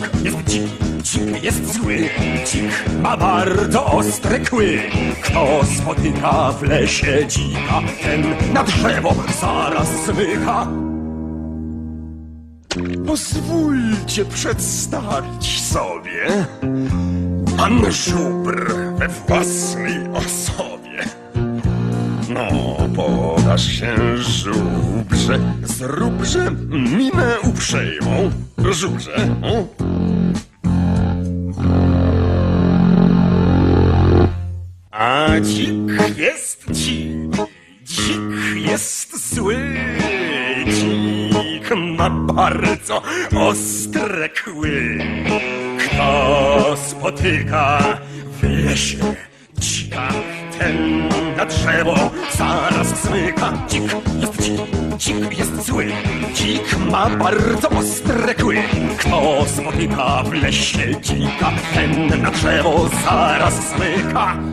Dzik jest dziki, dzik jest zły, dzik ma bardzo ostre kły. Kto spotyka w lesie dzika, ten na drzewo zaraz zmyka. Pozwólcie przedstawić sobie pan żubr we własnej osobie. No, podasz się żubrze, zróbże minę uprzejmą. Żubrze, o. dzik jest dzik, dzik jest zły, dzik ma bardzo ostre kły. Kto spotyka w lesie dzika, ten na drzewo zaraz zmyka. Dzik jest dzik, dzik jest zły, dzik ma bardzo ostre kły. Kto spotyka w lesie dzika, ten na drzewo zaraz zmyka.